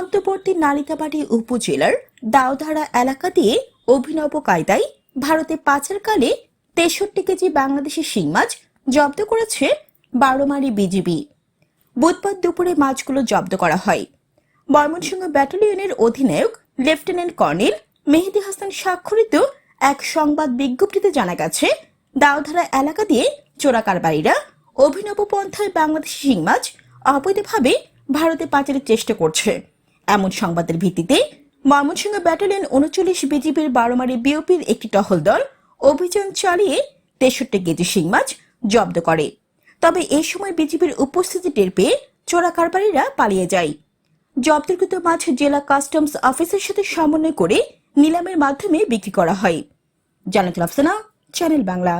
সীমান্তবর্তী নালিতাবাড়ি উপজেলার দাওধারা এলাকা দিয়ে অভিনব কায়দায় ভারতে পাচারকালে তেষট্টি কেজি বাংলাদেশি শিং মাছ জব্দ করেছে বারোমারি বিজিবি। বুধবার দুপুরে মাছগুলো জব্দ করা হয়। ময়মনসিংহ ব্যাটালিয়নের অধিনায়ক লেফটেন্যান্ট কর্নেল মেহেদি হাসান স্বাক্ষরিত এক সংবাদ বিজ্ঞপ্তিতে জানা গেছে, দাওধারা এলাকা দিয়ে চোরাকারবারীরা অভিনব পন্থায় বাংলাদেশি শিং মাছ অবৈধভাবে ভারতে পাচারের চেষ্টা করছে। এমন সংবাদের ভিত্তিতে ময়মনসিংহ ব্যাটালিয়ন উনচল্লিশ বিজিবির বারোমারি বিওপির একটি টহল দল অভিযান চালিয়ে তেষট্টি কেজি শিং মাছ জব্দ করে। তবে এই সময় বিজিবির উপস্থিতি টের পেয়ে চোরা কারবারিরা পালিয়ে যায়। জব্দকৃত মাছ জেলা কাস্টমস অফিসের সাথে সমন্বয় করে নিলামের মাধ্যমে বিক্রি করা হয়। আফসানা, চ্যানেল বাংলা।